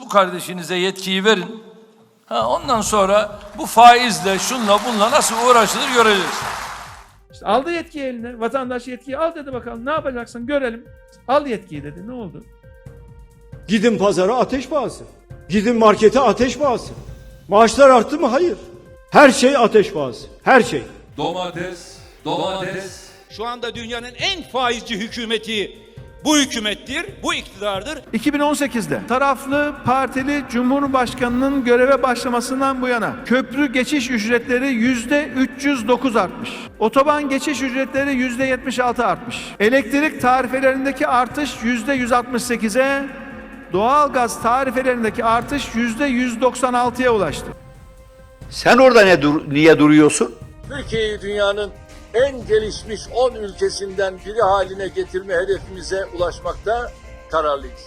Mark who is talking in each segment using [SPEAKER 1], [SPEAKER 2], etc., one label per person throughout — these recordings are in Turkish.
[SPEAKER 1] Bu kardeşinize yetkiyi verin. Ha, ondan sonra bu faizle, şunla bunla nasıl uğraşılır göreceğiz.
[SPEAKER 2] İşte aldı yetkiyi eline. Vatandaş yetkiyi al dedi bakalım. Ne yapacaksın görelim. Al yetkiyi dedi. Ne oldu?
[SPEAKER 3] Gidin pazara ateş pahası. Gidin markete ateş pahası. Maaşlar arttı mı? Hayır. Her şey ateş pahası. Her şey.
[SPEAKER 1] Domates, domates.
[SPEAKER 4] Şu anda dünyanın en faizci hükümeti bu hükümettir, bu iktidardır.
[SPEAKER 2] 2018'de taraflı partili Cumhurbaşkanının göreve başlamasından bu yana köprü geçiş ücretleri yüzde 309 artmış. Otoban geçiş ücretleri yüzde 76 artmış. Elektrik tarifelerindeki artış yüzde 168'e, doğalgaz tarifelerindeki artış yüzde 196'ya ulaştı.
[SPEAKER 5] Sen orada ne dur- niye duruyorsun?
[SPEAKER 6] Türkiye'yi dünyanın en gelişmiş 10 ülkesinden biri haline getirme hedefimize ulaşmakta kararlıyız.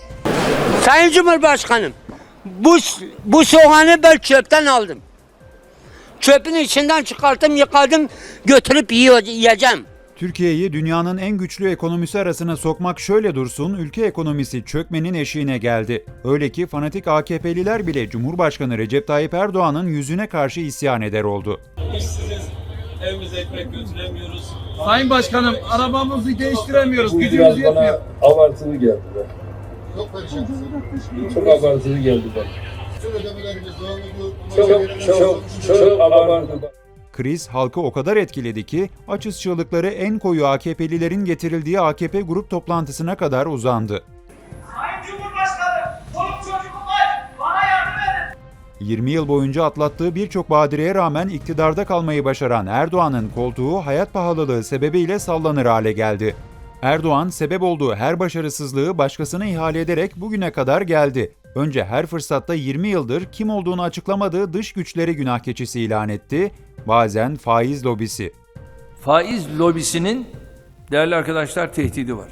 [SPEAKER 7] Sayın Cumhurbaşkanım, bu, bu soğanı ben çöpten aldım. Çöpün içinden çıkarttım, yıkadım, götürüp yiyeceğim.
[SPEAKER 8] Türkiye'yi dünyanın en güçlü ekonomisi arasına sokmak şöyle dursun, ülke ekonomisi çökmenin eşiğine geldi. Öyle ki fanatik AKP'liler bile Cumhurbaşkanı Recep Tayyip Erdoğan'ın yüzüne karşı isyan eder oldu.
[SPEAKER 1] Evimize ekmek götüremiyoruz.
[SPEAKER 2] Sayın Başkanım arabamızı değiştiremiyoruz.
[SPEAKER 9] Bu biraz bana abartılı geldi be. Çok abartılı geldi bana. Çok çok çok abartılı.
[SPEAKER 8] Kriz halkı o kadar etkiledi ki açız çığlıkları en koyu AKP'lilerin getirildiği AKP grup toplantısına kadar uzandı.
[SPEAKER 10] Sayın Cumhurbaşkanı,
[SPEAKER 8] 20 yıl boyunca atlattığı birçok badireye rağmen iktidarda kalmayı başaran Erdoğan'ın koltuğu hayat pahalılığı sebebiyle sallanır hale geldi. Erdoğan sebep olduğu her başarısızlığı başkasına ihale ederek bugüne kadar geldi. Önce her fırsatta 20 yıldır kim olduğunu açıklamadığı dış güçleri günah keçisi ilan etti, bazen faiz lobisi,
[SPEAKER 1] Faiz lobisinin değerli arkadaşlar tehdidi var.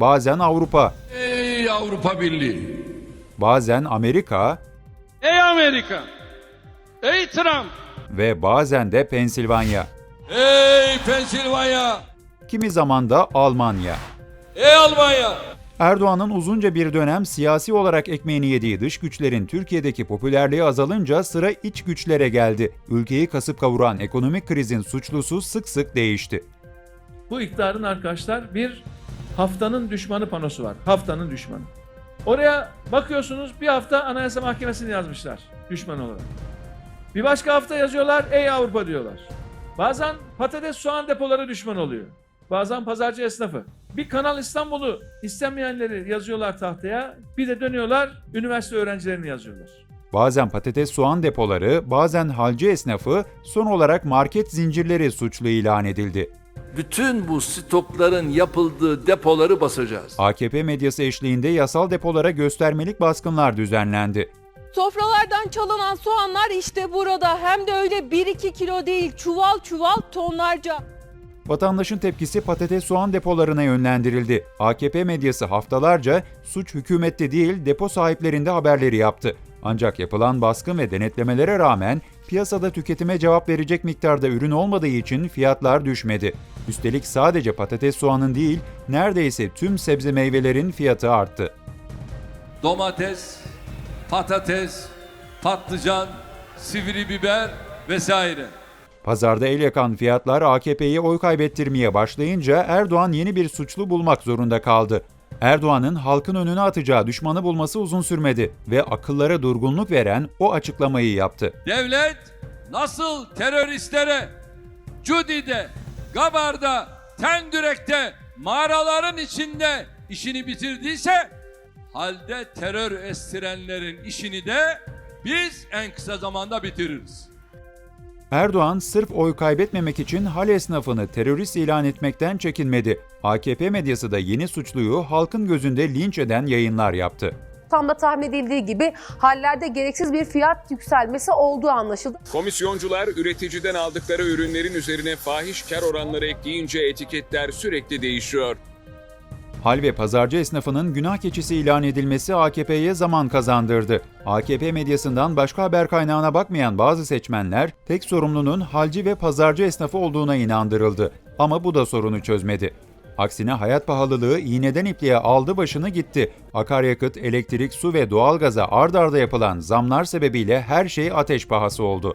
[SPEAKER 8] bazen Avrupa,
[SPEAKER 1] Ey Avrupa Birliği!
[SPEAKER 8] bazen Amerika
[SPEAKER 2] Ey Amerika! Ey Trump!
[SPEAKER 8] ve bazen de Pensilvanya,
[SPEAKER 1] Ey Pensilvanya!
[SPEAKER 8] kimi zaman da Almanya.
[SPEAKER 1] Ey Almanya!
[SPEAKER 8] Erdoğan'ın uzunca bir dönem siyasi olarak ekmeğini yediği dış güçlerin Türkiye'deki popülerliği azalınca sıra iç güçlere geldi. Ülkeyi kasıp kavuran ekonomik krizin suçlusu sık sık değişti.
[SPEAKER 2] Bu iktidarın arkadaşlar bir haftanın düşmanı panosu var. Haftanın düşmanı. Oraya bakıyorsunuz bir hafta Anayasa Mahkemesi'ni yazmışlar düşman olarak. Bir başka hafta yazıyorlar ey Avrupa diyorlar. Bazen patates soğan depoları düşman oluyor. Bazen pazarcı esnafı. Bir Kanal İstanbul'u istemeyenleri yazıyorlar tahtaya. Bir de dönüyorlar üniversite öğrencilerini yazıyorlar.
[SPEAKER 8] Bazen patates soğan depoları, bazen halcı esnafı, son olarak market zincirleri suçlu ilan edildi.
[SPEAKER 1] Bütün bu stokların yapıldığı depoları basacağız.
[SPEAKER 8] AKP medyası eşliğinde yasal depolara göstermelik baskınlar düzenlendi.
[SPEAKER 11] Sofralardan çalınan soğanlar işte burada. Hem de öyle 1-2 kilo değil, çuval çuval tonlarca.
[SPEAKER 8] Vatandaşın tepkisi patates soğan depolarına yönlendirildi. AKP medyası haftalarca suç hükümette değil depo sahiplerinde haberleri yaptı. Ancak yapılan baskın ve denetlemelere rağmen piyasada tüketime cevap verecek miktarda ürün olmadığı için fiyatlar düşmedi. Üstelik sadece patates soğanın değil, neredeyse tüm sebze meyvelerin fiyatı arttı.
[SPEAKER 1] Domates, patates, patlıcan, sivri biber vesaire.
[SPEAKER 8] Pazarda el yakan fiyatlar AKP'ye oy kaybettirmeye başlayınca Erdoğan yeni bir suçlu bulmak zorunda kaldı. Erdoğan'ın halkın önüne atacağı düşmanı bulması uzun sürmedi ve akıllara durgunluk veren o açıklamayı yaptı.
[SPEAKER 1] Devlet nasıl teröristlere Cudi'de, Gabar'da, Tendürek'te, mağaraların içinde işini bitirdiyse halde terör estirenlerin işini de biz en kısa zamanda bitiririz.
[SPEAKER 8] Erdoğan sırf oy kaybetmemek için hal esnafını terörist ilan etmekten çekinmedi. AKP medyası da yeni suçluyu halkın gözünde linç eden yayınlar yaptı.
[SPEAKER 11] Tam da tahmin edildiği gibi hallerde gereksiz bir fiyat yükselmesi olduğu anlaşıldı.
[SPEAKER 9] Komisyoncular üreticiden aldıkları ürünlerin üzerine fahiş kar oranları ekleyince etiketler sürekli değişiyor.
[SPEAKER 8] Hal ve pazarcı esnafının günah keçisi ilan edilmesi AKP'ye zaman kazandırdı. AKP medyasından başka haber kaynağına bakmayan bazı seçmenler tek sorumlunun halci ve pazarcı esnafı olduğuna inandırıldı. Ama bu da sorunu çözmedi. Aksine hayat pahalılığı iğneden ipliğe aldı başını gitti. Akaryakıt, elektrik, su ve doğalgaza ard arda yapılan zamlar sebebiyle her şey ateş pahası oldu.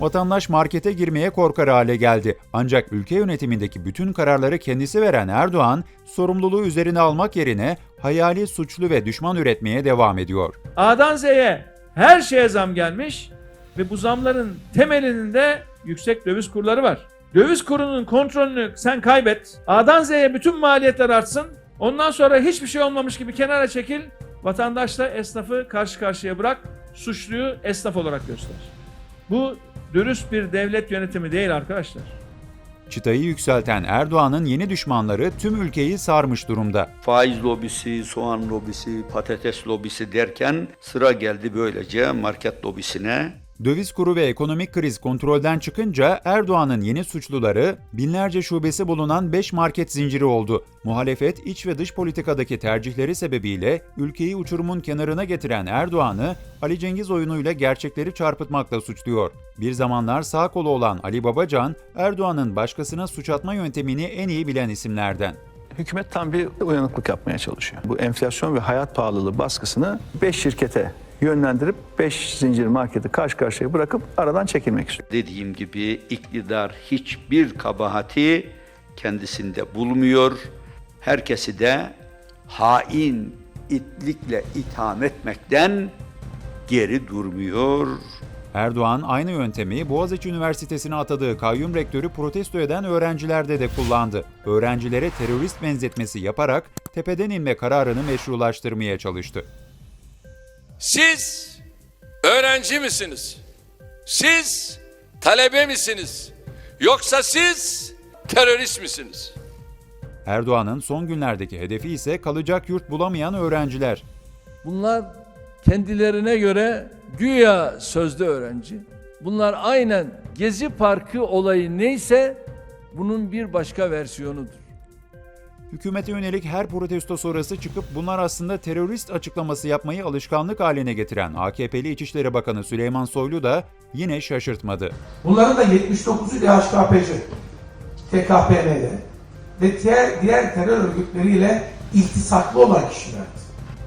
[SPEAKER 8] Vatandaş markete girmeye korkar hale geldi. Ancak ülke yönetimindeki bütün kararları kendisi veren Erdoğan, sorumluluğu üzerine almak yerine hayali suçlu ve düşman üretmeye devam ediyor.
[SPEAKER 2] A'dan Z'ye her şeye zam gelmiş ve bu zamların temelinin de yüksek döviz kurları var. Döviz kurunun kontrolünü sen kaybet. A'dan Z'ye bütün maliyetler artsın. Ondan sonra hiçbir şey olmamış gibi kenara çekil. Vatandaşla esnafı karşı karşıya bırak. Suçluyu esnaf olarak göster. Bu dürüst bir devlet yönetimi değil arkadaşlar.
[SPEAKER 8] Çıtayı yükselten Erdoğan'ın yeni düşmanları tüm ülkeyi sarmış durumda.
[SPEAKER 5] Faiz lobisi, soğan lobisi, patates lobisi derken sıra geldi böylece market lobisine.
[SPEAKER 8] Döviz kuru ve ekonomik kriz kontrolden çıkınca Erdoğan'ın yeni suçluları binlerce şubesi bulunan 5 market zinciri oldu. Muhalefet iç ve dış politikadaki tercihleri sebebiyle ülkeyi uçurumun kenarına getiren Erdoğan'ı Ali Cengiz oyunuyla gerçekleri çarpıtmakla suçluyor. Bir zamanlar sağ kolu olan Ali Babacan, Erdoğan'ın başkasına suç atma yöntemini en iyi bilen isimlerden.
[SPEAKER 12] Hükümet tam bir uyanıklık yapmaya çalışıyor. Bu enflasyon ve hayat pahalılığı baskısını 5 şirkete yönlendirip 5 zincir marketi karşı karşıya bırakıp aradan çekilmek istiyor.
[SPEAKER 5] Dediğim gibi iktidar hiçbir kabahati kendisinde bulmuyor. Herkesi de hain itlikle itham etmekten geri durmuyor.
[SPEAKER 8] Erdoğan aynı yöntemi Boğaziçi Üniversitesi'ne atadığı kayyum rektörü protesto eden öğrencilerde de kullandı. Öğrencilere terörist benzetmesi yaparak tepeden inme kararını meşrulaştırmaya çalıştı.
[SPEAKER 1] Siz öğrenci misiniz? Siz talebe misiniz? Yoksa siz terörist misiniz?
[SPEAKER 8] Erdoğan'ın son günlerdeki hedefi ise kalacak yurt bulamayan öğrenciler.
[SPEAKER 1] Bunlar kendilerine göre güya sözde öğrenci. Bunlar aynen Gezi Parkı olayı neyse bunun bir başka versiyonudur.
[SPEAKER 8] Hükümete yönelik her protesto sonrası çıkıp bunlar aslında terörist açıklaması yapmayı alışkanlık haline getiren AKP'li İçişleri Bakanı Süleyman Soylu da yine şaşırtmadı.
[SPEAKER 10] Bunların da 79'u DHKPC, TKPN'de ve diğer, diğer terör örgütleriyle iltisaklı olan kişilerdi.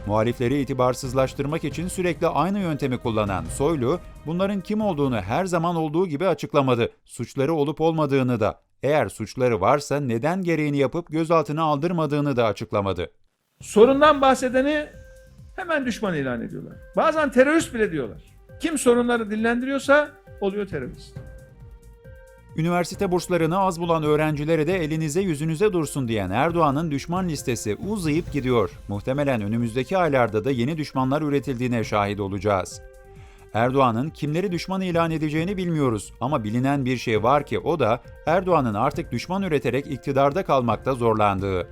[SPEAKER 8] Muhalifleri itibarsızlaştırmak için sürekli aynı yöntemi kullanan Soylu, bunların kim olduğunu her zaman olduğu gibi açıklamadı. Suçları olup olmadığını da, eğer suçları varsa neden gereğini yapıp gözaltına aldırmadığını da açıklamadı.
[SPEAKER 2] Sorundan bahsedeni hemen düşman ilan ediyorlar. Bazen terörist bile diyorlar. Kim sorunları dillendiriyorsa oluyor terörist.
[SPEAKER 8] Üniversite burslarını az bulan öğrencilere de elinize yüzünüze dursun diyen Erdoğan'ın düşman listesi uzayıp gidiyor. Muhtemelen önümüzdeki aylarda da yeni düşmanlar üretildiğine şahit olacağız. Erdoğan'ın kimleri düşman ilan edeceğini bilmiyoruz ama bilinen bir şey var ki o da Erdoğan'ın artık düşman üreterek iktidarda kalmakta zorlandığı.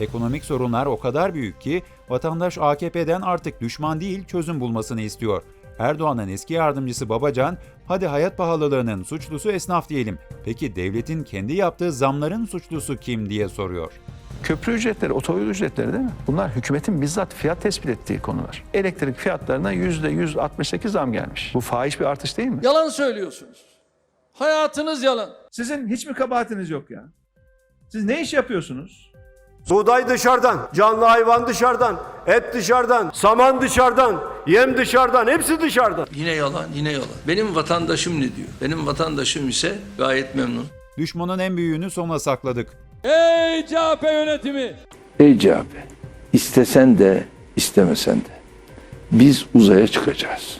[SPEAKER 8] Ekonomik sorunlar o kadar büyük ki vatandaş AKP'den artık düşman değil çözüm bulmasını istiyor. Erdoğan'ın eski yardımcısı Babacan, hadi hayat pahalılığının suçlusu esnaf diyelim. Peki devletin kendi yaptığı zamların suçlusu kim diye soruyor.
[SPEAKER 12] Köprü ücretleri, otoyol ücretleri değil mi? Bunlar hükümetin bizzat fiyat tespit ettiği konular. Elektrik fiyatlarına %168 zam gelmiş. Bu fahiş bir artış değil mi?
[SPEAKER 1] Yalan söylüyorsunuz. Hayatınız yalan.
[SPEAKER 2] Sizin hiç mi kabahatiniz yok ya? Siz ne iş yapıyorsunuz?
[SPEAKER 3] Buğday dışarıdan, canlı hayvan dışarıdan, et dışarıdan, saman dışarıdan, yem dışarıdan, hepsi dışarıdan.
[SPEAKER 1] Yine yalan, yine yalan. Benim vatandaşım ne diyor? Benim vatandaşım ise gayet memnun.
[SPEAKER 8] Düşmanın en büyüğünü sona sakladık.
[SPEAKER 1] Ey CHP yönetimi!
[SPEAKER 13] Ey CHP, istesen de istemesen de biz uzaya çıkacağız.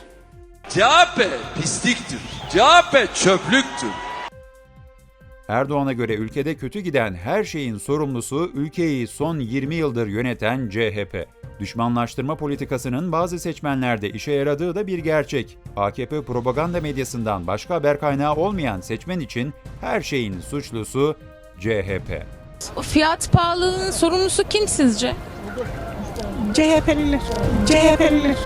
[SPEAKER 1] CHP pisliktir. CHP çöplüktür.
[SPEAKER 8] Erdoğan'a göre ülkede kötü giden her şeyin sorumlusu ülkeyi son 20 yıldır yöneten CHP. Düşmanlaştırma politikasının bazı seçmenlerde işe yaradığı da bir gerçek. AKP propaganda medyasından başka haber kaynağı olmayan seçmen için her şeyin suçlusu CHP.
[SPEAKER 11] Fiyat pahalılığının sorumlusu kim sizce?
[SPEAKER 10] CHP'liler, CHP'liler.